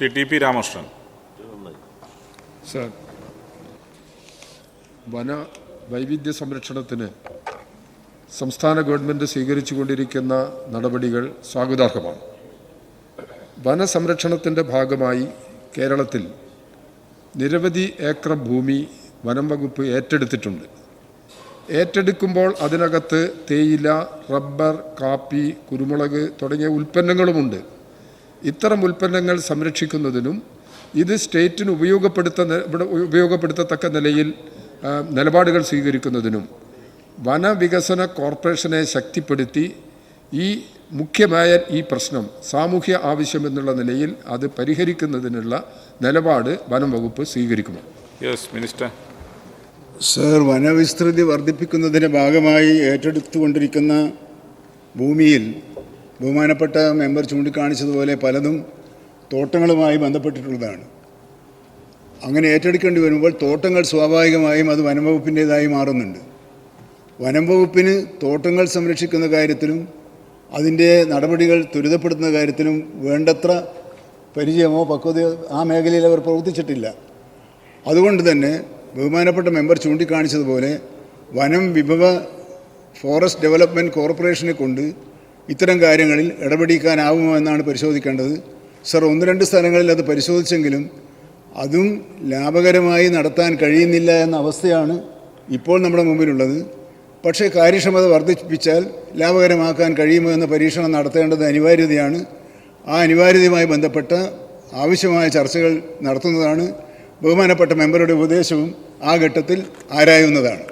Shri T P Ramakrishnan. Sir വന വൈവിധ്യ സംരക്ഷണത്തിന് സംസ്ഥാന ഗവൺമെന്റ് സ്വീകരിച്ചുകൊണ്ടിരിക്കുന്ന നടപടികൾ സ്വാഗതാർഹമാണ്. വനസംരക്ഷണത്തിന്റെ ഭാഗമായി കേരളത്തിൽ നിരവധി ഏക്കർ ഭൂമി വനം വകുപ്പ് ഏറ്റെടുത്തിട്ടുണ്ട്. ഏറ്റെടുക്കുമ്പോൾ അതിനകത്ത് തേയില റബ്ബർ കാപ്പി കുരുമുളക് തുടങ്ങിയ ഉൽപ്പന്നങ്ങളുമുണ്ട്. ഇത്തരം ഉൽപ്പന്നങ്ങൾ സംരക്ഷിക്കുന്നതിനും ഇത് സ്റ്റേറ്റിന് ഉപയോഗപ്പെടുത്ത ഉപയോഗപ്പെടുത്തത്തക്ക നിലയിൽ നിലപാടുകൾ സ്വീകരിക്കുന്നതിനും വനവികസന കോർപ്പറേഷനെ ശക്തിപ്പെടുത്തി ഈ മുഖ്യമായ ഈ പ്രശ്നം സാമൂഹ്യ ആവശ്യം എന്നുള്ള നിലയിൽ അത് പരിഹരിക്കുന്നതിനുള്ള നിലപാട് വനം വകുപ്പ് സ്വീകരിക്കുമോ? യെസ് മിനിസ്റ്റർ സർ വനവിസ്തൃതി വർദ്ധിപ്പിക്കുന്നതിന്റെ ഭാഗമായി ഏറ്റെടുത്തുകൊണ്ടിരിക്കുന്ന ഭൂമിയിൽ ബഹുമാനപ്പെട്ട മെമ്പർ ചൂണ്ടിക്കാണിച്ചതുപോലെ പലതും തോട്ടങ്ങളുമായി ബന്ധപ്പെട്ടിട്ടുള്ളതാണ്. അങ്ങനെ ഏറ്റെടുക്കേണ്ടി വരുമ്പോൾ തോട്ടങ്ങൾ സ്വാഭാവികമായും അത് വനംവകുപ്പിന്റേതായി മാറുന്നുണ്ട്. വനം വകുപ്പിന് തോട്ടങ്ങൾ സംരക്ഷിക്കുന്ന കാര്യത്തിലും അതിന്റെ നടപടികൾ ത്വരിതപ്പെടുത്തുന്ന കാര്യത്തിലും വേണ്ടത്ര പരിചയമോ പക്വതയോ ആ മേഖലയിൽ അവർ പ്രവർത്തിച്ചിട്ടില്ല. അതുകൊണ്ട് തന്നെ ബഹുമാനപ്പെട്ട മെമ്പർ ചൂണ്ടിക്കാണിച്ചതുപോലെ വനം വിഭവ ഫോറസ്റ്റ് ഡെവലപ്മെന്റ് കോർപ്പറേഷനെ കൊണ്ട് ഇത്തരം കാര്യങ്ങളിൽ ഇടപെടിക്കാനാവുമോ എന്നാണ് പരിശോധിക്കേണ്ടത്. സർ ഒന്ന് രണ്ട് സ്ഥലങ്ങളിൽ അത് പരിശോധിച്ചെങ്കിലും അതും ലാഭകരമായി നടത്താൻ കഴിയുന്നില്ല എന്ന അവസ്ഥയാണ് ഇപ്പോൾ നമ്മുടെ മുമ്പിലുള്ളത്. പക്ഷേ കാര്യക്ഷമത വർദ്ധിപ്പിച്ചാൽ ലാഭകരമാക്കാൻ കഴിയുമോ എന്ന പരീക്ഷണം നടത്തേണ്ടത് അനിവാര്യതയാണ്. ആ അനിവാര്യതയുമായി ബന്ധപ്പെട്ട ആവശ്യമായ ചർച്ചകൾ നടത്തുന്നതാണ് ബഹുമാനപ്പെട്ട മെമ്പറുടെ ഉപദേശവും ആ ഘട്ടത്തിൽ ആരായുന്നതാണ്.